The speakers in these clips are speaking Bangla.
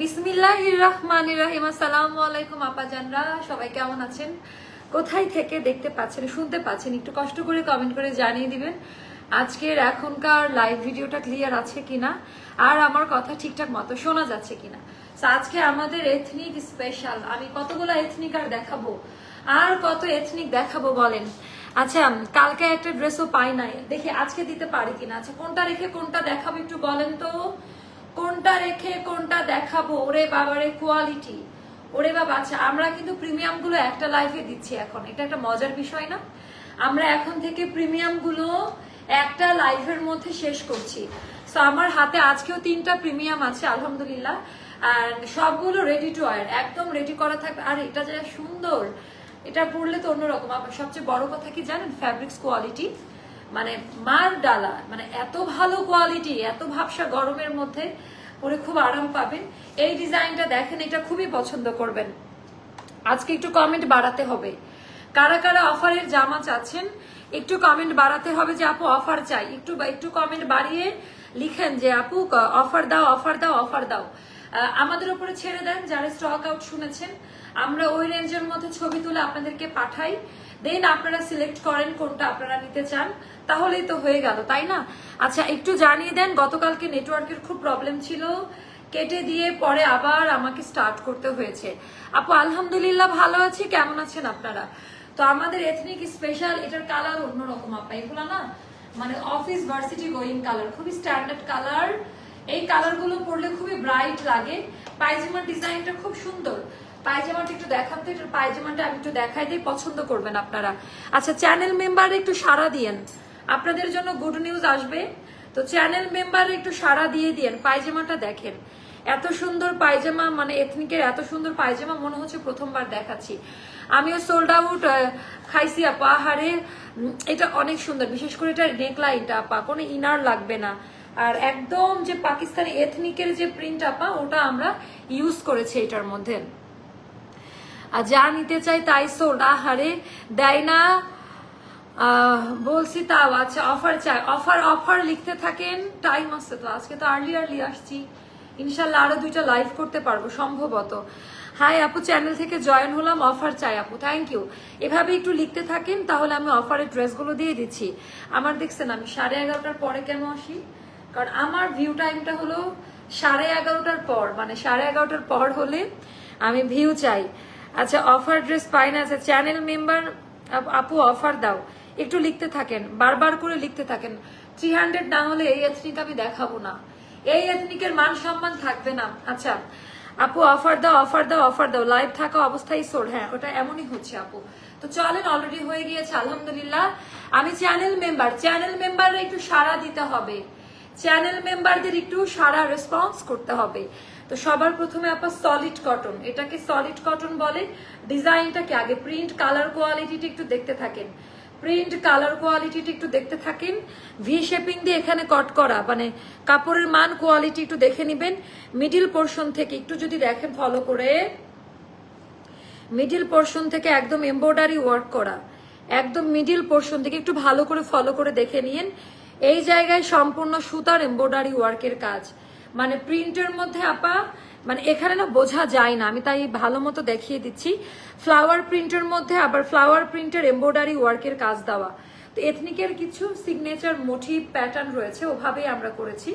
বিসমিল্লাহির রহমানির রহিম। আসসালামু আলাইকুম সবাই কেমন আছেন? কোথায় থেকে দেখতে পাচ্ছেন, শুনতে পাচ্ছেন? একটু কষ্ট করে কমেন্ট করে জানিয়ে দিবেন, আজকের এখনকার লাইভ ভিডিওটা ক্লিয়ার আছে কিনা? আর আমার কথা ঠিকঠাক মতো শোনা যাচ্ছে কিনা? আজকে আমাদের এথনিক স্পেশাল আমি কতগুলো এথনিক আর দেখাবো? আর কত এথনিক দেখাবো বলেন? আচ্ছা কালকে একটা ড্রেসও পাই নাই। দেখি আজকে দিতে পারি কিনা? আচ্ছা কোনটা রেখে কোনটা দেখাবো একটু বলেন তো। কোনটা রেখে কোনটা দেখাবো? ওরে বাবারে কোয়ালিটি ওরে বাবা আচ্ছা আমরা কিন্তু প্রিমিয়ামগুলো একটা লাইফে দিচ্ছি এখন। এটা একটা মজার বিষয় না? আমরা এখন থেকে প্রিমিয়ামগুলো একটা লাইফের মধ্যে শেষ করছি। তো আমার হাতে আজকেও তিনটা প্রিমিয়াম আছে, আলহামদুলিল্লাহ। আর সবগুলো রেডি টু ওয়ার একদম রেডি করা থাকবে। আর, এটা যা সুন্দর! এটা পরলে তো অন্যরকম। সবচেয়ে বড় কথা কি জানেন? ফ্যাব্রিক্স কোয়ালিটি মানে মার ডালা মানে এত ভালো কোয়ালিটি এত ভাবসা গরমের মধ্যে পরে খুব আরাম পাবেন। এই ডিজাইনটা দেখেন, এটা খুবই পছন্দ করবেন। আজকে একটু কমেন্ট বাড়াতে হবে। কারা কারা অফারের জামা চাচ্ছেন, একটু কমেন্ট বাড়াতে হবে যে, আপু, অফার চাই। একটু একটু কমেন্ট বাড়িয়ে লিখেন যে, আপু অফার দাও অফার দাও অফার দাও। আমাদের উপরে ছেড়ে দেন যারা স্টক আউট শুনেছেন। আমরা ওই রেঞ্জের মধ্যে ছবি তুলে আপনাদেরকে পাঠাই। দেন আপনারা সিলেক্ট করেন কোনটা আপনারা নিতে চান। তাহলেই তো হয়ে গেল, তাই না? আচ্ছা একটু জানিয়ে দেন, গতকালকে নেটওয়ার্কের খুব প্রবলেম ছিল। কেটে দিয়ে পরে আবার আমাকে স্টার্ট করতে হয়েছে। আপু, আলহামদুলিল্লাহ ভালো আছি, কেমন আছেন আপনারা? তো আমাদের এথনিক স্পেশাল এটার কালার অন্যরকম আপা, এগুলো না? মানে অফিস ভার্সিটি গোয়িং কালার খুবই স্ট্যান্ডার্ড কালার এই কালারগুলো পরলে খুবই ব্রাইট লাগে। পায়জামার ডিজাইনটা খুব সুন্দর। পায়জামাটা একটু দেখান তো এটার পায়জামাটা আমি একটু দেখাই দিই, পছন্দ করবেন আপনারা। আচ্ছা চ্যানেল মেম্বার একটু সাড়া দিয়েন। আপনাদের জন্য গুড নিউজ আসবে। তো চ্যানেল মেম্বার একটু সাড়া দিয়ে দিয়েন, পায়জামাটা দেখেন। এত সুন্দর পায়জামা মানে এথনিকের এত সুন্দর পায়জামা মনে হচ্ছে প্রথমবার দেখাচ্ছি। আমিও সোল্ড আউট খাইছি আপা হারে এটা অনেক সুন্দর, বিশেষ করে এটা নেকলাইনটা আপা, কোনো ইনার লাগবে না। আর একদম যে পাকিস্তানি এথনিকের যে প্রিন্ট আপা, ওটা আমরা ইউজ করেছি এটার মধ্যে। আর যা নিতে চাই তাই সোল্ড আহারে দেয় না। বলছি তাও আচ্ছা অফার চাই। অফার অফার লিখতে থাকেন টাইম আসছে তো। আজকে তো আর্লি আর্লি আসছি। ইনশাল্লাহ আরও দুইটা লাইভ করতে পারব, সম্ভবত। হাই আপু চ্যানেল থেকে জয়েন হলাম অফার চাই আপু থ্যাংক ইউ এভাবে একটু লিখতে থাকেন, তাহলে আমি অফারের ড্রেসগুলো দিয়ে দিচ্ছি। আমার দেখছেন, আমি সাড়ে এগারোটার পরে কেন আসি? কারণ আমার ভিউ টাইমটা হলো সাড়ে এগারোটার পর মানে সাড়ে এগারোটার পর হলে আমি ভিউ চাই। আচ্ছা অফার ড্রেস পাই না আচ্ছা চ্যানেল মেম্বার আপু অফার দাও। একটু লিখতে থাকেন, বারবার করে লিখতে থাকেন। থ্রি হান্ড্রেড না হলে এই এথনিক আমি দেখাবো না। এই এথনিকের মান সম্মান থাকবে না। আচ্ছা আপু অফার দাও অফার দাও অফার দাও। লাইভ থাকা অবস্থায় সোর হ্যাঁ ওটা এমনই হচ্ছে, আপু। তো চলেন অলরেডি হয়ে গিয়েছে, আলহামদুলিল্লাহ। আমি চ্যানেল মেম্বার চ্যানেল মেম্বারে একটু সাড়া দিতে হবে। চ্যানেল মেম্বারদের একটু সারা রেসপন্স করতে হবে। তো সবার প্রথমে আপনার সলিড কটন এটাকে সলিড কটন বলে। ডিজাইনটাকে আগে প্রিন্ট কালার কোয়ালিটিটা একটু দেখতে থাকেন। প্রিন্ট কালার কোয়ালিটিটা একটু দেখতে থাকেন। ভি শেপিং দিয়ে এখানে কট করা মানে কাপড়ের মান কোয়ালিটি একটু দেখে নেবেন। মিডিল পোর্শন থেকে একটু যদি দেখেন ফলো করে। মিডিল পোর্শন থেকে একদম এমব্রয়ডারি ওয়ার্ক করা। একদম মিডিল পোর্শন থেকে একটু ভালো করে ফলো করে দেখে নিন এই জায়গায় সম্পূর্ণ সুতার এমব্রয়ডারি ওয়ার্কের কাজ। মানে প্রিন্টের মধ্যে আপা মানে এখানে না বোঝা যায় না। আমি তাই ভালো মতো দেখিয়ে দিচ্ছি। ফ্লাওয়ার প্রিন্টের মধ্যে আবার ফ্লাওয়ার প্রিন্টের এমব্রয়ডারি ওয়ার্কের কাজ দেওয়া। তো এথনিকের কিছু সিগনেচার মোটিভ প্যাটার্ন রয়েছে, ওভাবেই আমরা করেছি।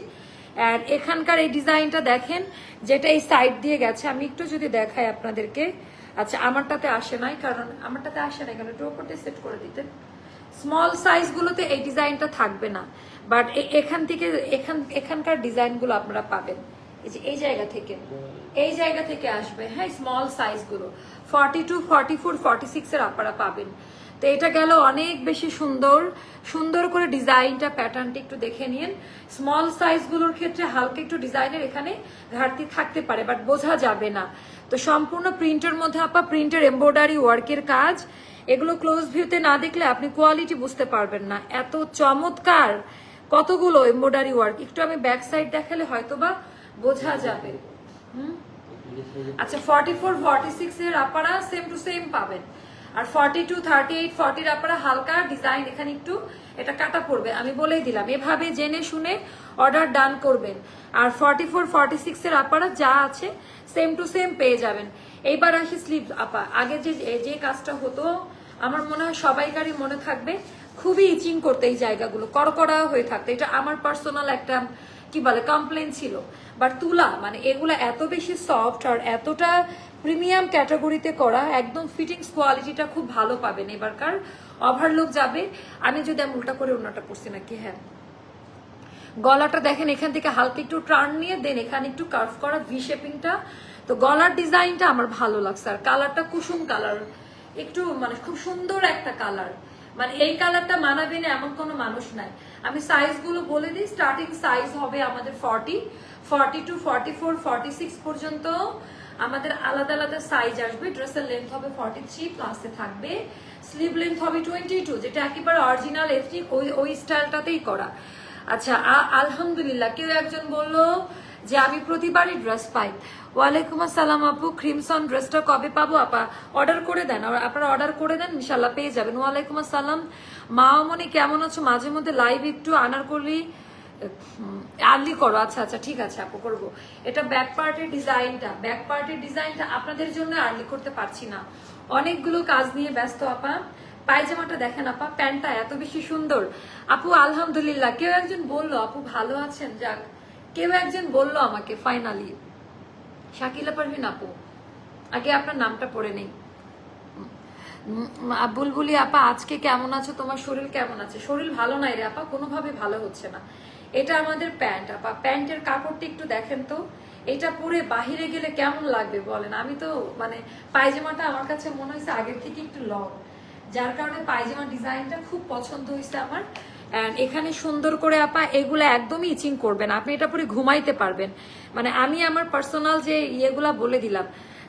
আর এখানকার এই ডিজাইনটা দেখেন, যেটা এই সাইড দিয়ে গেছে। আমি একটু যদি দেখাই আপনাদেরকে। আচ্ছা আমারটাতে আসে নাই, কারণ আমারটাতে আসে নাই, কারণ একটু সেট করে দিতেন। স্মল সাইজগুলোতে এই ডিজাইনটা থাকবে না। বাট এখান থেকে, এখান, এখানকার ডিজাইনগুলো আপনারা পাবেন। এই যে এই জায়গা থেকে, এই জায়গা থেকে আসবে হ্যাঁ স্মল সাইজগুলো forty two forty four forty six এর আপনারা পাবেন। তো এটা গেল অনেক বেশি সুন্দর সুন্দর করে ডিজাইনটা প্যাটার্নটা একটু দেখে নিন। স্মল সাইজগুলোর ক্ষেত্রে হালকা একটু ডিজাইনের এখানে ঘাটতি থাকতে পারে বাট বোঝা যাবে না। তো সম্পূর্ণ প্রিন্টের মধ্যে আপা প্রিন্টের এমব্রয়ডারি ওয়ার্কের কাজ। এগুলো ক্লোজ ভিউতে না দেখলে আপনি কোয়ালিটি বুঝতে পারবেন না। এত চমৎকার কতগুলো এমব্রয়ডারি ওয়ার্ক একটু আমি ব্যাক সাইড দেখালে হয়তো বা বোঝা যাবে। হুম? আচ্ছা ফর্টি ফোর ফর্টি সিক্স এর আপারা সেম টু সেম পাবেন। আর ফর্টি টু থার্টি এইট ফর্টির আপারা হালকা ডিজাইন এখানে একটু এটা কাটা পড়বে। আমি বলেই দিলাম, এভাবে জেনে শুনে অর্ডার ডান করবেন। আর ফর্টি ফোর ফর্টি সিক্স এর আপারা যা আছে সেম টু সেম পেয়ে যাবেন। এইবার আসি স্লিভ আপা, আগে যে যে কাজটা হতো, আমার মনে হয় সবাইকারই মনে থাকবে। খুবই ইচিং করতে এই জায়গাগুলো। কড়কড়া হয়ে থাকতো। এটা আমার পার্সোনাল একটা, কি বলে কমপ্লেন ছিল। বাট তুলা মানে এগুলো এত বেশি সফট আর এতটা প্রিমিয়াম ক্যাটাগরিতে করা, একদম ফিটিংস কোয়ালিটিটা খুব ভালো পাবেন এবারকার। ওভারলোক যাবে। আমি যদি আমি উল্টা করে অন্যটা পড়ছি নাকি? হ্যাঁ। গলাটা দেখেন, এখান থেকে হালকা একটু টার্ন নিয়ে দেন এখানে একটু কার্ভ করা ভি শেপিংটা তো গলার ডিজাইনটা আমার ভালো লাগছে। আর কালারটা কুসুম কালার একটু মানে খুব সুন্দর একটা কালার মানে এই কালারটা মানাবে না এমন কোনো মানুষ নাই। আমি সাইজগুলো বলে দিই স্টার্টিং সাইজ হবে আমাদের forty forty two forty four six পর্যন্ত আমাদের আলাদা আলাদা সাইজ আসবে। ড্রেসের লেন্থ হবে ফর্টি থ্রি প্লাসে থাকবে। স্লিভ লেন্থ হবে টোয়েন্টি টু যেটা একেবারে অরিজিনাল এথনিক ওই ওই স্টাইলটাতেই করা। আচ্ছা আলহামদুলিল্লাহ, কেউ একজন বলল যে আমি প্রতিবারই ড্রেস পাই। ওয়ালাইকুম আসসালাম আপু, ক্রিমসন ড্রেসটা কবে পাবো আপা? অর্ডার করে দেন আপনারা অর্ডার করে দেন ইনশাল্লাহ পেয়ে যাবেন। ওয়ালাইকুম আসসালাম। মা মনে কেমন আছো? মাঝে মধ্যে লাইভ একটু আনার করলি আর্লি করো। আচ্ছা আচ্ছা ঠিক আছে আপু, করব। এটা ব্যাক পার্টের ডিজাইনটা ব্যাক পার্টের ডিজাইনটা আপনাদের জন্য আর্লি করতে পারছি না। অনেকগুলো কাজ নিয়ে ব্যস্ত আপা। পায়জামাটা দেখেন আপা, প্যান্টটা এত বেশি সুন্দর। আপু, আলহামদুলিল্লাহ। কেউ একজন বলল, আপু, ভালো আছেন? যাক। কেউ একজন বলল আমাকে ফাইনালি শাকিলা পারভিন আপু, আগে আপনার নামটা পড়ে নেই। বুলবুলি আপা, আজকে কেমন আছো? তোমার শরীর কেমন আছে? শরীর ভালো নাই রে আপা, কোনোভাবে ভালো হচ্ছে না। এটা আমাদের প্যান্ট আপা, প্যান্টের কাপড়টা একটু দেখেন তো। এটা পরে বাহিরে গেলে কেমন লাগবে বলেন? আমি তো মানে পায়জামাটা আমার কাছে মনে হয়েছে আগের থেকে একটু লং। যার কারণে পায়জামা ডিজাইনটা খুব পছন্দ হয়েছে আমার। And এখানে সুন্দর করে আপা এগুলো একদমই ইচিং করবেন আপনি এটা পরে ঘুমাইতে পারবেন। মানে আমি আমার পার্সোনাল যে ইয়েগুলা বলে দিলাম,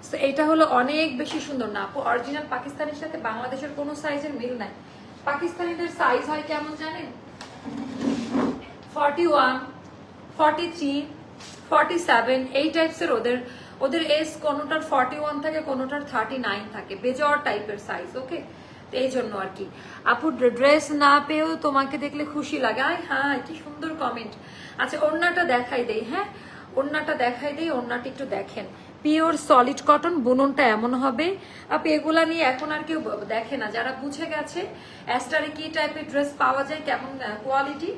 So এটা হলো অনেক বেশি সুন্দর না। আপু অরিজিনাল পাকিস্তানের সাথে বাংলাদেশের কোনো সাইজের মিল নাই। পাকিস্তানিদের সাইজ হয় কেমন জানেন? Forty one forty three forty seven এই টাইপসের ওদের। ওদের এস কোনোটার ফর্টি ওয়ান থাকে, কোনোটার থার্টি নাইন থাকে বেজর টাইপের সাইজ ওকে এই জন্য আর কি। আপু ড্রেস না পেয়েও তোমাকে দেখলে খুশি লাগে। আয় হ্যাঁ কি সুন্দর কমেন্ট আচ্ছা ওড়নাটা দেখাই দেই হ্যাঁ? ওড়নাটা দেখাই দেই, ওড়নাটা একটু দেখেন। পিওর সলিড কটন বুননটা এমন হবে। আপনি এগুলা নিয়ে এখন আর কেউ দেখে না। যারা বুঝে গেছে অ্যাস্টারে কি টাইপের ড্রেস পাওয়া যায়, কেমন কোয়ালিটি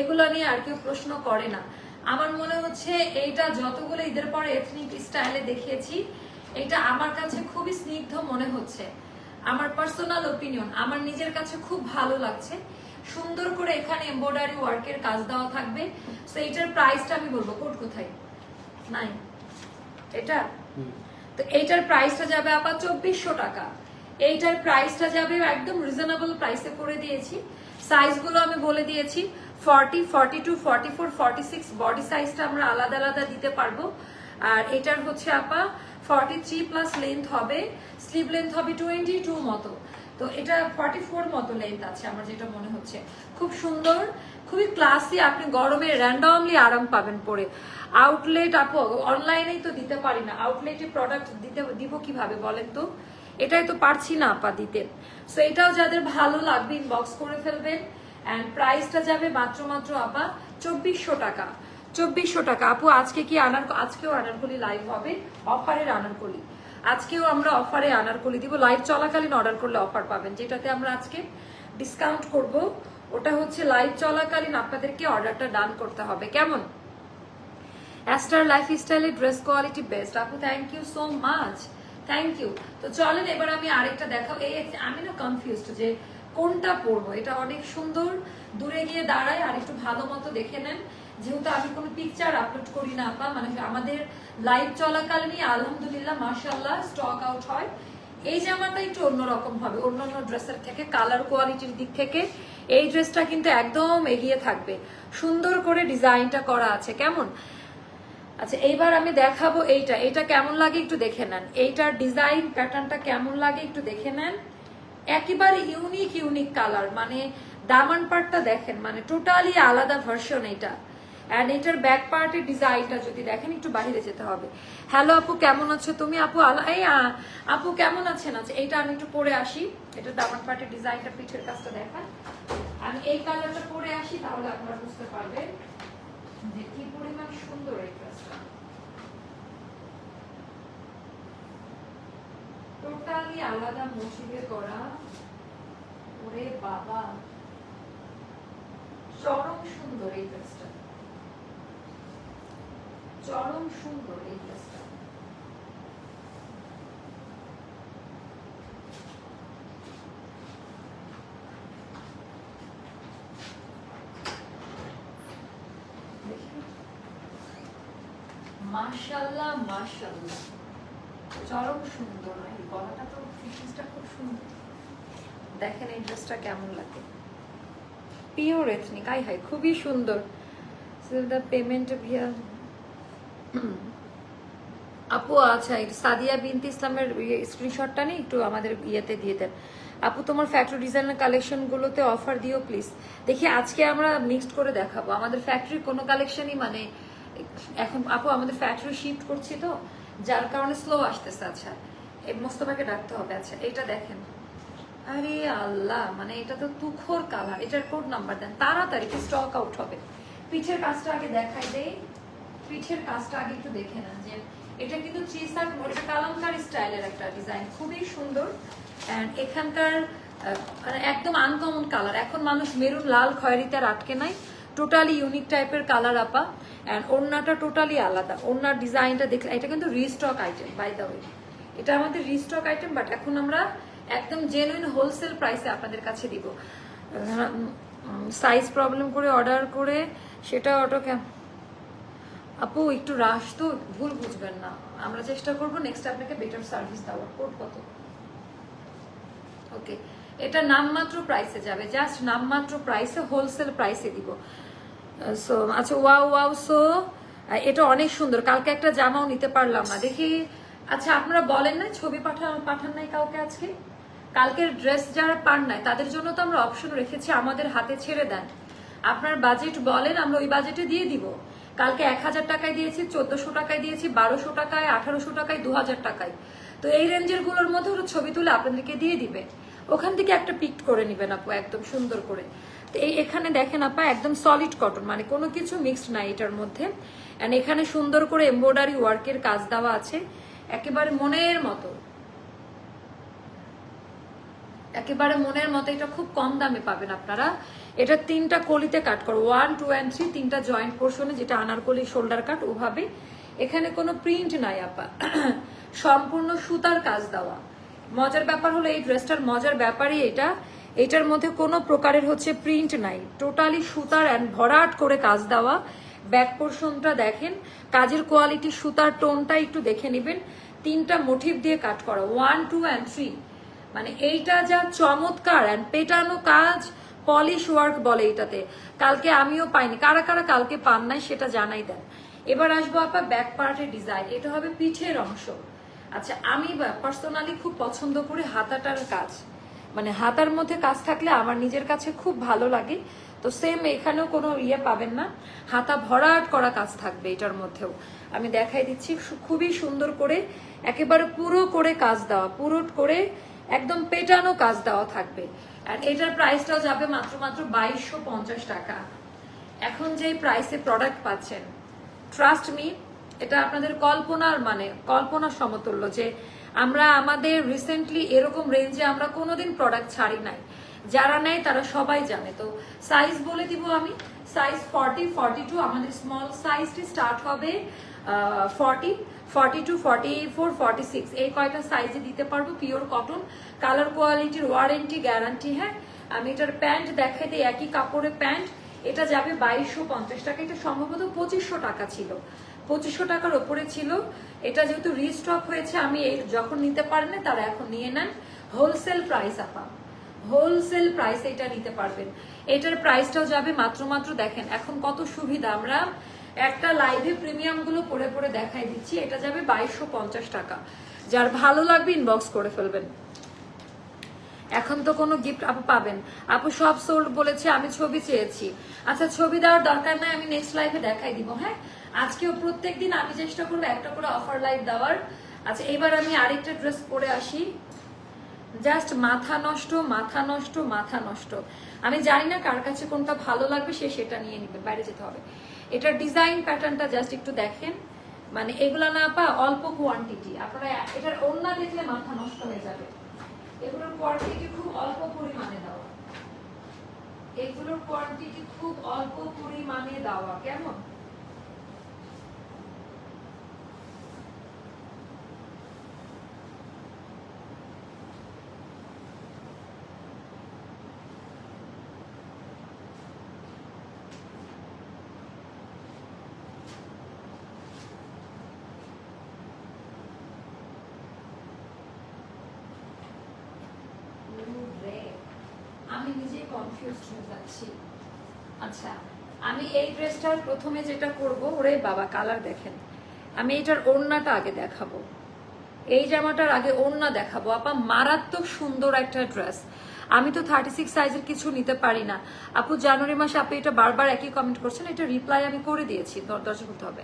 এগুলো নিয়ে আর কেউ প্রশ্ন করে না। আমার মনে হচ্ছে এইটা যতগুলো ঈদের পরে এথনিক স্টাইলে দেখিয়েছি, এটা আমার কাছে খুবই স্নিগ্ধ মনে হচ্ছে। আমার পার্সোনাল ওপিনিয়ন আমার নিজের কাছে খুব ভালো লাগছে। সুন্দর করে এখানে এমব্রয়ডারি ওয়ার্কের কাজ দেওয়া থাকবে। তো এটার প্রাইসটা আমি বলব কোট কোথায়? নাই। এটা? তো এইটার প্রাইসটা যাবে আপা চব্বিশশো টাকা। এইটার প্রাইসটা যাবে একদম রিজনেবল প্রাইসে করে দিয়েছি। সাইজগুলো আমি বলে দিয়েছি। Forty forty two forty four forty six body সাইজটা আমরা আলাদা আলাদা দিতে পারব। আর এটার হচ্ছে আপা ফর্টি থ্রি প্লাস লেন্থ হবে স্লিভ লেন্থ হবে টোয়েন্টি টু মতো। তো এটা ফর্টি ফোর মতো লেন্থ আছে আমার যেটা মনে হচ্ছে। খুব সুন্দর, খুবই ক্লাসি আপনি গরমে র্যান্ডমলি আরাম পাবেন পরে। আউটলেট আপু অনলাইনেই তো দিতে পারি না। আউটলেটে প্রোডাক্ট দিতে, দিব কীভাবে বলেন তো? এটাই তো পারছি না আপা দিতে। সো এটাও যাদের ভালো লাগবে ইনবক্স করে ফেলবেন। অ্যান্ড প্রাইসটা যাবে মাত্র মাত্র আপা চব্বিশশো টাকা। চব্বিশশো টাকা। আপু, আজকে কি আনার আজকেও আনারকলি লাইভ হবে, অফারের আনারকলি। আজকেও আমরা অফারে আনারকলি দিব। লাইভ চলাকালীন অর্ডার করলে অফার পাবেন। যেটাতে আমরা আজকে ডিসকাউন্ট করব। ওটা হচ্ছে লাইভ চলাকালীন আপনাদেরকে অর্ডারটা ডান করতে হবে। কেমন? অ্যাস্টার লাইফ স্টাইলের ড্রেস কোয়ালিটি বেস্ট আপু thank you so much thank you তো চলেন, এবার আমি আরেকটা দেখাও। এই আমি না কনফিউজড যে কোনটা পরবো? এটা অনেক সুন্দর। দূরে গিয়ে দাঁড়ায় আর একটু ভালো মতো দেখে নেন। যেহেতু আমি কোনো পিকচার আপলোড করি না আপা মানে আমাদের লাইভ চলাকালীনই আলহামদুলিল্লাহ মাশাল্লাহ স্টক আউট হয়। এই জামাটা একটু অন্যরকম হবে, অন্যান্য ড্রেসের থেকে কালার কোয়ালিটির দিক থেকে, এই ড্রেসটা কিন্তু একদম এগিয়ে থাকবে। সুন্দর করে ডিজাইনটা করা আছে, কেমন? আচ্ছা এইবার আমি দেখাবো এইটা। এটা কেমন লাগে একটু দেখে নেন। এইটার ডিজাইন প্যাটার্নটা কেমন লাগে একটু দেখে নেন। একেবারে ইউনিক ইউনিক কালার মানে দামান পার্টটা দেখেন মানে টোটালি আলাদা ভার্সন এটা অ্যান্ড এটার ব্যাক পার্টের ডিজাইনটা যদি দেখেন, একটু বাইরে যেতে হবে। হ্যালো আপু, কেমন আছো তুমি? আপু এই আপু কেমন আছেন? আচ্ছা এটা আমি একটু পরে আসি। এটা দামান পার্টের ডিজাইনটা পিঠের কাজটা দেখান। আমি এই কালারটা পরে আসি, তাহলে আপনারা বুঝতে পারবেন যে কি পরিমাণ সুন্দর এই টোটালি আলাদা মোটিভে করা। ওরে বাবা। চরম সুন্দর এই ড্রেসটা চরম সুন্দর এই ড্রেসটা মাশাল্লাহ মাশাল্লাহ চরম সুন্দর, এই গলাটা তো ফিটিংসটা খুব সুন্দর। দেখেন এই ড্রেসটা কেমন লাগে। পিওর এথনিক আই হাই খুবই সুন্দর। দ্য পেমেন্ট ভিয়া আপু আচ্ছা এটা সাদিয়া বিনতি ইসলামের স্ক্রিনশটটা নিয়ে একটু আমাদের ইয়েতে দিয়ে দেন। আপু, তোমার ফ্যাক্টরি ডিজাইনের কালেকশনগুলোতে অফার দিও প্লিজ দেখি, আজকে আমরা মিক্সড করে দেখাবো। আমাদের ফ্যাক্টরি কোনো কালেকশনই মানে এখন আপু, আমাদের ফ্যাক্টরি শিফট করছি তো, যার কারণে স্লো আসতেছে আচ্ছা। মোস্তফাকে ডাকতে হবে আচ্ছা এটা দেখেন। আরে আল্লাহ মানে এটা তো তুখোর কালার এটার কোড নাম্বার দেন, তাড়াতাড়ি স্টক আউট হবে। পিঠের কাজটা আগে দেখাই দেই। পিঠের কাজটা আগে একটু দেখে নেন যে এটা কিন্তু চিসার এটা কালামকার স্টাইলের একটা ডিজাইন খুবই সুন্দর। অ্যান্ড এখানকার মানে একদম আনকমন কালার এখন মানুষ মেরুন, লাল, খয়েরিতে আর আটকে নাই। টোটালি ইউনিক টাইপের কালার আপা। অ্যান্ড ওড়নাটা টোটালি আলাদা। ওড়নার ডিজাইনটা দেখলে, এটা কিন্তু restock item by the way এটা আমাদের রিস্টক আইটেম বাট এখন আমরা একদম জেনুইন হোলসেল প্রাইসে আপনাদের কাছে দিব। সাইজ প্রবলেম করে অর্ডার করে, সেটা অটো আপু, একটু রাশ তো, ভুল বুঝবেন না। আমরা চেষ্টা করব নেক্সট আপনাকে বেটার সার্ভিস দেওয়ার। কোড কত? ওকে এটা নামমাত্র প্রাইসে যাবে। জাস্ট নামমাত্র প্রাইসে হোলসেল প্রাইসে দিব। সো আচ্ছা ওয়াও ওয়াও সো এটা অনেক সুন্দর। কালকে একটা জামাও নিতে পারলাম না। দেখি আচ্ছা আপনারা বলেন না ছবি পাঠান পাঠান নাই কাউকে আজকে? কালকের ড্রেস যারা পান নাই, তাদের জন্য তো আমরা অপশন রেখেছি, আমাদের হাতে ছেড়ে দেন। আপনার বাজেট বলেন, আমরা ওই বাজেটে দিয়ে দিব। কালকে এক হাজার টাকায় দিয়েছি, চোদ্দশো টাকায় দিয়েছি, বারোশো টাকায়, আঠারোশো টাকায়, দু হাজার টাকায়। তো এই রেঞ্জেরগুলোর মধ্যে ওরা ছবি তুলে আপনাদেরকে দিয়ে দিবে। ওখান থেকে একটা পিক করে নিবেন আপু, একদম সুন্দর করে। তো এই এখানে দেখেন আপা, একদম সলিড কটন মানে কোনো কিছু মিক্সড নাই এটার মধ্যে। অ্যান্ড এখানে সুন্দর করে এমব্রয়ডারি ওয়ার্কের কাজ দেওয়া আছে। একেবারে মনের মতো। একেবারে মনের মতো, এটা খুব কম দামে পাবেন আপনারা। এটা তিনটা কলিতে কাট করো। ওয়ান টু অ্যান্ড থ্রি তিনটা জয়েন্ট পোর্শনে যেটা আনারকলি শোল্ডার কাট ওভাবে। এখানে কোনো প্রিন্ট নাই, আপা। সম্পূর্ণ সুতার কাজ দেওয়া। মজার ব্যাপার হলো এই ড্রেসটার মজার ব্যাপারই এটা। এটার মধ্যে কোনো প্রকারের হচ্ছে প্রিন্ট নাই। টোটালি সুতার অ্যান্ড ভরাট করে কাজ দেওয়া। ব্যাক পোর্শনটা দেখেন। কাজের কোয়ালিটি সুতার টোনটা একটু দেখে নেবেন। তিনটা মোটিভ দিয়ে কাট করা। ওয়ান টু অ্যান্ড থ্রি মানে এইটা যা চমৎকার অ্যান্ড পেটানো কাজ পলিশ ওয়ার্ক বলে এটাতে। কালকে আমিও পাইনি। কারা কারা কালকে পান নাই সেটা জানাই দেন। এবার আসব আপা ব্যাক পার্টের ডিজাইন এটা হবে পিঠের অংশ। আচ্ছা আমি পার্সোনালি খুব পছন্দ করি হাতাটার কাজ। মানে হাতার মধ্যে কাজ থাকলে আমার নিজের কাছে খুব ভালো লাগে। তো সেম এখানেও কোনো ইয়ে পাবেন না। হাতা ভরাট করা কাজ থাকবে এটার মধ্যেও। আমি দেখাই দিচ্ছি। খুবই সুন্দর করে, একেবারে পুরো করে কাজ দেওয়া। পুরো করে একদম পেটানো কাজ দেওয়া থাকবে। আর এটার প্রাইসটাও যাবে মাত্র মাত্র বাইশশো পঞ্চাশ টাকা। এখন যে প্রাইসে প্রোডাক্ট পাচ্ছেন ট্রাস্ট মি এটা আপনাদের কল্পনার মানে কল্পনা সমতুল্য যে আমরা আমাদের রিসেন্টলি এরকম রেঞ্জে আমরা কোনোদিন প্রোডাক্ট ছাড়ি নাই। যারা নেয় তারা সবাই জানে। তো সাইজ বলে দিব আমি সাইজ ফর্টি ফর্টি টু আমাদের স্মল সাইজটি স্টার্ট হবে forty forty two forty four forty six এই কয়টা সাইজে দিতে পারব? পিওর কটন কালার কোয়ালিটির ওয়ারেন্টি গ্যারান্টি হ্যাঁ? আমি এটার প্যান্ট দেখাই দিই, একই কাপড়ের প্যান্ট। এটা যাবে বাইশশো পঞ্চাশ টাকা। এটা সম্ভবত পঁচিশশো টাকা ছিল। পঁচিশশো টাকার ওপরে ছিল। এটা যেহেতু রিস্টক হয়েছে, আমি এই যখন নিতে পারেন তারা এখন নিয়ে নেন। হোলসেল প্রাইস আপা। হোলসেল প্রাইস এটা নিতে পারবেন। এটার প্রাইসটাও যাবে মাত্র মাত্র দেখেন, এখন কত সুবিধা আমরা একটা লাইভে প্রিমিয়ামগুলো পরে পরে দেখাই দিচ্ছি। এটা যাবে বাইশশো পঞ্চাশ টাকা। যার ভালো লাগবে ইনবক্স করে ফেলবেন। এখন তো কোনো গিফট আপু পাবেন। আপু সব সোল্ড বলেছে, আমি ছবি চেয়েছি। আচ্ছা ছবি দেওয়ার দরকার নাই, আমি নেক্সট লাইভে দেখাই দিব হ্যাঁ? আজকেও প্রত্যেক দিন আমি চেষ্টা করব একটা করে অফার লাইভ দেওয়ার। আচ্ছা এবার আমি আরেকটা ড্রেস পরে আসি। জাস্ট মাথা নষ্ট মাথা নষ্ট মাথা নষ্ট। আমি জানি না কার কাছে কোনটা ভালো লাগবে, সে সেটা নিয়ে নিবে, বাইরে যেতে হবে। এটার ডিজাইন প্যাটার্নটা জাস্ট একটু দেখেন। মানে এগুলো না পা, অল্প কোয়ান্টিটি আপনারা এটার অন্য দেখলে মাথা নষ্ট হয়ে যাবে। এগুলোর কোয়ান্টিটি খুব অল্প পরিমাণে দেওয়া এগুলোর কোয়ান্টিটি খুব অল্প পরিমাণে দেওয়া কেমন রে, আমি নিজে কনফিউজ হয়ে যাচ্ছি। আচ্ছা আমি এই ড্রেসটার প্রথমে যেটা করব, ওরে বাবা কালার দেখেন। আমি এটার ওড়নাটা আগে দেখাবো। এই জামাটার আগে ওড়না দেখাবো। আপা, মারাত্মক সুন্দর একটা ড্রেস। আমি তো থার্টি সিক্স সাইজের কিছু নিতে পারি না। আপু, জানুয়ারি মাসে আপনি এটা বারবার একই কমেন্ট করছেন, এটা রিপ্লাই আমি করে দিয়েছি দর- দরজা করতে হবে।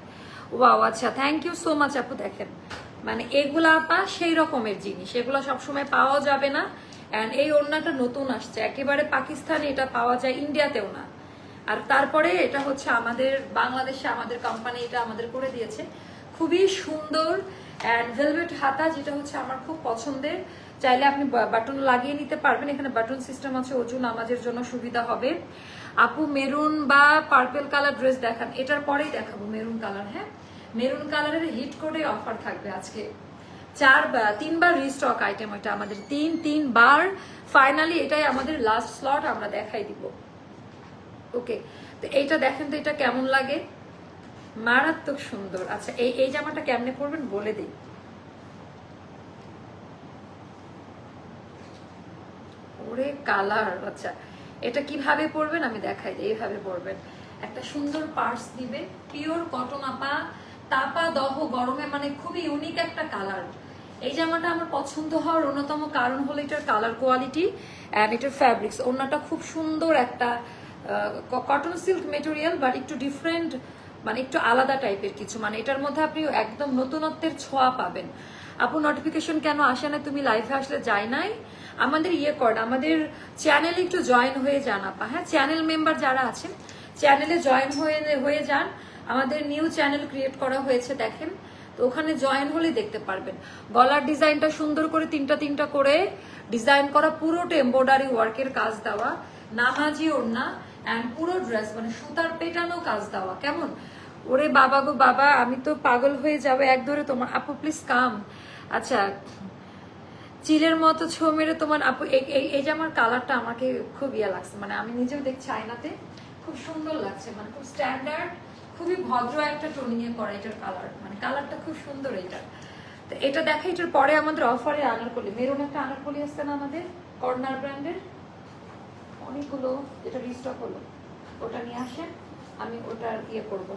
ওয়াও আচ্ছা থ্যাংক ইউ সো মাচ আপু, দেখেন। মানে এগুলা আপা, সেই রকমের জিনিস। এগুলো সবসময় পাওয়া যাবে না। অ্যান্ড এই ওড়নাটা নতুন আসছে। একেবারে পাকিস্তানে, এটা পাওয়া যায় ইন্ডিয়াতেও না। আর তারপরে এটা হচ্ছে আমাদের, বাংলাদেশে আমাদের কোম্পানি এটা আমাদের করে দিয়েছে। খুবই সুন্দর অ্যান্ড ভেলভেট হাতা, যেটা হচ্ছে আমার খুব পছন্দের। চাইলে আপনি বাটন লাগিয়ে নিতে পারবেন। এখানে বাটন সিস্টেম আছে ওজন আমাদের জন্য সুবিধা হবে। আপু মেরুন বা পার্পেল কালার ড্রেস দেখান। এটার পরেই দেখাবো মেরুন কালার হ্যাঁ? মেরুন কালারের হিট করে অফার থাকবে আজকে। চার তিনবার রিস্টক আইটেম এটা আমাদের। তিন, তিনবার ফাইনালি এটাই আমাদের লাস্ট স্লট আমরা দেখাই দিব। ওকে তো এইটা দেখেন তো এটা কেমন লাগে? মারাত্মক সুন্দর। আচ্ছা এই এই জামাটা কেমনে পরবেন বলে দিই। ওরে কালার আচ্ছা। এটা কীভাবে পরবেন আমি দেখাই দিই, এইভাবে পরবেন। একটা সুন্দর পার্স দিবে পিওর কটন আপা, তাপা, দহ, গরমে মানে খুবই ইউনিক একটা কালার। এই জামাটা আমার পছন্দ হওয়ার অন্যতম কারণ হলো এটার কালার কোয়ালিটি অ্যান্ড এটার ফ্যাব্রিক্স অন্যটা খুব সুন্দর একটা কটন সিল্ক মেটেরিয়াল বাট একটু ডিফারেন্ট মানে একটু আলাদা টাইপের কিছু। মানে এটার মধ্যে আপনি একদম নতুনত্বের ছোঁয়া পাবেন। আপু নোটিফিকেশন কেন আসে না? তুমি লাইভে আসলে যাই নাই। আমাদের ইয়ে কর, আমাদের চ্যানেলে একটু জয়েন হয়ে যান আপা। হ্যাঁ চ্যানেল মেম্বার যারা আছেন চ্যানেলে জয়েন হয়ে হয়ে যান। আমাদের নিউ চ্যানেল ক্রিয়েট করা হয়েছে, দেখেন। তো ওখানে জয়েন হলে দেখতে পারবেন। গলার ডিজাইনটা সুন্দর করে তিনটা তিনটা করে ডিজাইন করা পুরোটা এমব্রয়ডারি ওয়ার্কের কাজ দেওয়া, নামাজি ওড়না অ্যান্ড পুরো ড্রেস মানে সুতার পেটানো কাজ দেওয়া। কেমন? ওরে বাবা গো বাবা, আমি তো পাগল হয়ে যাবে এক ধরে তোমার। আপু প্লিজ কাম আচ্ছা চিলের মতো ছো মেরে তোমার আপু, এই যে আমার কালারটা আমাকে খুব ইয়ে লাগছে। মানে আমি নিজেও দেখছি আয়নাতে। খুব সুন্দর লাগছে মানে খুব স্ট্যান্ডার্ড খুবই ভদ্র একটা টোনিং এ করা এটার কালার মানে কালারটা খুব সুন্দর এটা তো এটা দেখা, এটার পরে আমাদের অফারে আনারকলি, মেরুন একটা আনারকলি আসছে না আমাদের, কর্নার ব্র্যান্ডের অনেকগুলো, যেটা রিস্টক হলো, ওটা নিয়ে আসে আমি ওটা ইয়ে করব।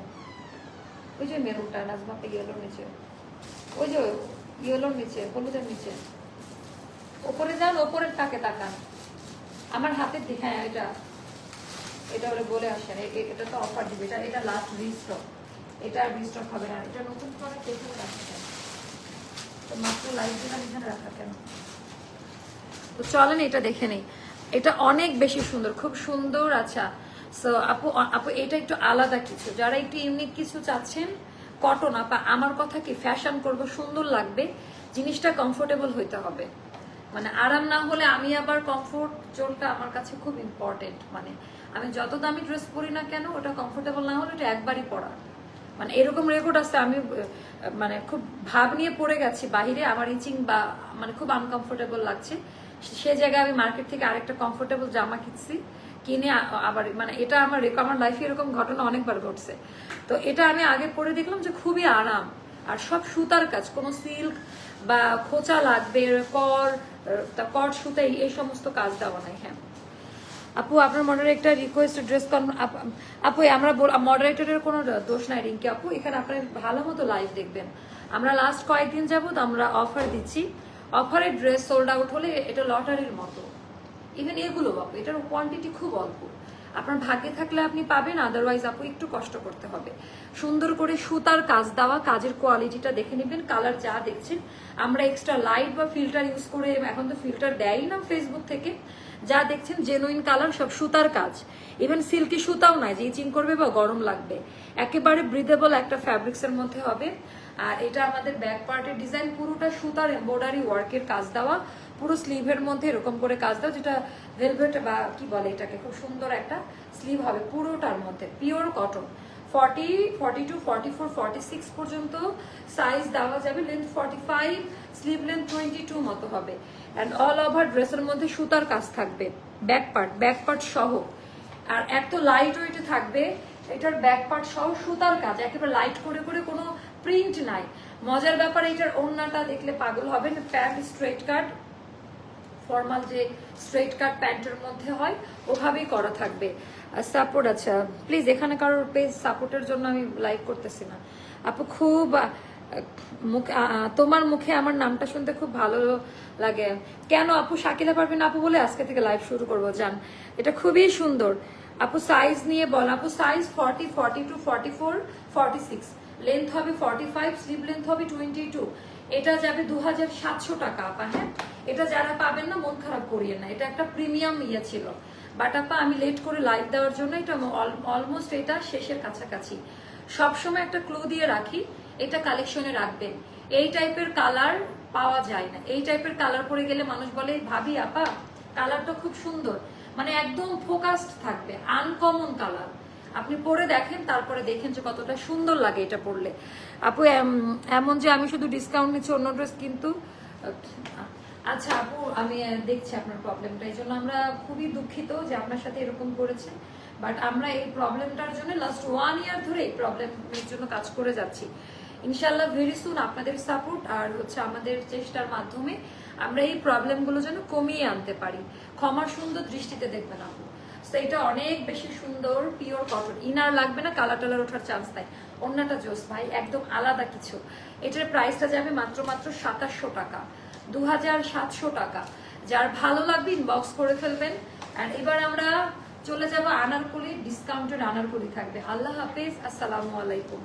ওই যে মেরুনটা নাজমাপে ইয়েলোর নিচে। ওই যে ইয়েলোর নিচে, হলুদের নিচে। ওপরে যান, ওপরের তাকে তাকান। আমার হাতের দিকে হ্যাঁ এটা। এটা ওরা বলে আসেন এটা তো অফার দিবে, এটা এটা লাস্ট রিস্টক এটা আর রিস্টক হবে না, এটা নতুন করে দেখে রাখা তো মাত্র লাইভ দিলাম এখানে রাখা কেন তো চলেন এটা দেখে নেই। এটা অনেক বেশি সুন্দর, খুব সুন্দর আচ্ছা। সো আপু আপু, এটা একটু আলাদা কিছু। যারা একটু ইউনিক কিছু চাচ্ছেন কটন আপা, আমার কথা কি ফ্যাশন করব, সুন্দর লাগবে, জিনিসটা কমফোর্টেবল হইতে হবে। মানে আরাম না হলে আমি আবার কমফোর্ট জোনটা আমার কাছে খুব ইম্পর্টেন্ট মানে আমি যত দামি ড্রেস পরি না কেন ওটা কমফোর্টেবল না হলে ওটা একবারই পরা। মানে এরকম রেকর্ড আছে, আমি মানে খুব ভাব নিয়ে পড়ে গেছি বাহিরে, আমার ইচিং বা মানে খুব আনকমফোর্টেবল লাগছে। সে জায়গায় আমি মার্কেট থেকে আরেকটা কমফোর্টেবল জামা কিনছি, কিনে আবার মানে এটা আমার আমার লাইফে এরকম ঘটনা অনেকবার ঘটছে। তো এটা আমি আগে পরে দেখলাম যে খুবই আরাম। আর সব সুতার কাজ, কোনো সিল্ক বা খোঁচা লাগবে, কর তা কট সুতাই এই- সমস্ত কাজ দেওয়া নাই হ্যাঁ। আপু, আপনার মনের একটা রিকোয়েস্ট ড্রেস আপু আমরা মডারেটরের কোনো দোষ নাই, রিঙ্কি আপু। এখানে আপনার ভালো মতো লাইভ দেখবেন। আমরা লাস্ট কয়েকদিন যাবত আমরা অফার দিচ্ছি। অফারের ড্রেস সোল্ড আউট হলে এটা লটারির মতো। ইভেন এগুলো, বাপু, এটার কোয়ান্টিটি খুব অল্প। আপনার ভাগ্যে থাকলে আপনি পাবেন আদারওয়াইজ আপু একটু কষ্ট করতে হবে। সুন্দর করে সুতার কাজ দেওয়া, কাজের কোয়ালিটিটা দেখে নেবেন কালার যা দেখছেন। আমরা এক্সট্রা লাইট বা ফিল্টার ইউজ করে এখন তো ফিল্টার দেয়ই না ফেসবুক থেকে। যা দেখছেন জেনুইন কালার সব সুতার কাজ। ইভেন সিল্কি সুতাও নাই যে ইচিং করবে বা গরম লাগবে। একেবারে ব্রিদেবল একটা ফ্যাব্রিক্সের মধ্যে হবে। আর এটা আমাদের ব্যাক পার্টের ডিজাইন পুরোটা সুতার এম্ব্রয়ডারি ওয়ার্কের কাজ দেওয়া। পুরো স্লিভের মধ্যে এরকম করে কাজ দাও, যেটা ভেলভেট বা কি বলে এটাকে, খুব সুন্দর একটা স্লিভ হবে পুরোটার মধ্যে pure cotton forty forty two forty four forty six পর্যন্ত সাইজ দেওয়া যাবে length forty five sleeve length twenty two মতো হবে। অ্যান্ড অল ওভার ড্রেসের মধ্যে সুতার কাজ থাকবে ব্যাক পার্ট ব্যাক পার্ট সহ। আর এত লাইট ওয়েটে থাকবে, এটার ব্যাক পার্ট সহ সুতার কাজ, একেবারে লাইট করে করে কোনো প্রিন্ট নাই। মজার ব্যাপার, এটার ওড়নাটা দেখলে পাগল হবেন, প্যান্ট স্ট্রেট কাট ফর্মাল যে স্ট্রেট কাট প্যান্টের মধ্যে হয়, ওভাবেই করা থাকবে। সাপোর্ট আচ্ছা প্লিজ এখানে কারোর পেজ সাপোর্টের জন্য আমি লাইক করতেছি না। আপু, খুব তোমার মুখে আমার নামটা শুনতে খুব ভালো লাগে। কেন আপু, শাকিলা পারবেন আপু বলে আজকে থেকে লাইভ শুরু করব যান এটা খুবই সুন্দর। আপু সাইজ নিয়ে বল। আপু size forty forty two forty four forty six length হবে ফর্টি ফাইভ স্লিভ লেন্থ হবে টোয়েন্টি টু এটা যাবে দু হাজার সাতশো টাকা, আপা হ্যাঁ? এটা যারা পাবেন না, মন খারাপ করিয়ে না। এটা একটা প্রিমিয়াম ইয়ে ছিল। বাট আপা, আমি লেট করে লাইভ দেওয়ার জন্য এটা অলমোস্ট এটা শেষের কাছাকাছি। সবসময় একটা ক্লু দিয়ে রাখি, এটা কালেকশনে রাখবেন। এই টাইপের কালার পাওয়া যায় না। এই টাইপের কালার পরে গেলে মানুষ বলে, ভাবি, আপা কালারটা খুব সুন্দর। মানে একদম ফোকাসড থাকবে আনকমন কালার আপনি পরে দেখেন, তারপরে দেখেন যে কতটা সুন্দর লাগে এটা পরলে আপু এমন যে আমি শুধু ডিসকাউন্ট নিচ্ছি, অন্য ড্রেস কিন্তু। আচ্ছা আপু, আমি দেখছি আপনার প্রবলেমটা এই জন্য আমরা খুবই দুঃখিত যে আপনার সাথে এরকম করেছে। বাট আমরা এই প্রবলেমটার জন্য লাস্ট ওয়ান ইয়ার ধরে এই প্রবলেমের জন্য কাজ করে যাচ্ছি। ইনশাল্লাহ ভেরি সুন আপনাদের সাপোর্ট আর হচ্ছে আমাদের চেষ্টার মাধ্যমে আমরা এই প্রবলেমগুলো যেন কমিয়ে আনতে পারি। ক্ষমার সুন্দর দৃষ্টিতে দেখবেন আপু। তো এটা অনেক বেশি সুন্দর পিওর কটন ইনার লাগবে না কালার টালার ওঠার চান্স নাই। অন্যটা জোস ভাই, একদম আলাদা কিছু। এটার প্রাইসটা যাবে মাত্র মাত্র সাতাশশো টাকা। দু হাজার সাতশো টাকা। যার ভালো লাগবে ইনবক্স করে ফেলবেন। অ্যান্ড এবার আমরা চলে যাব আনারকুলি ডিসকাউন্টেড আনারকুলি থাকবে। আল্লাহ হাফেজ, আসসালামু আলাইকুম।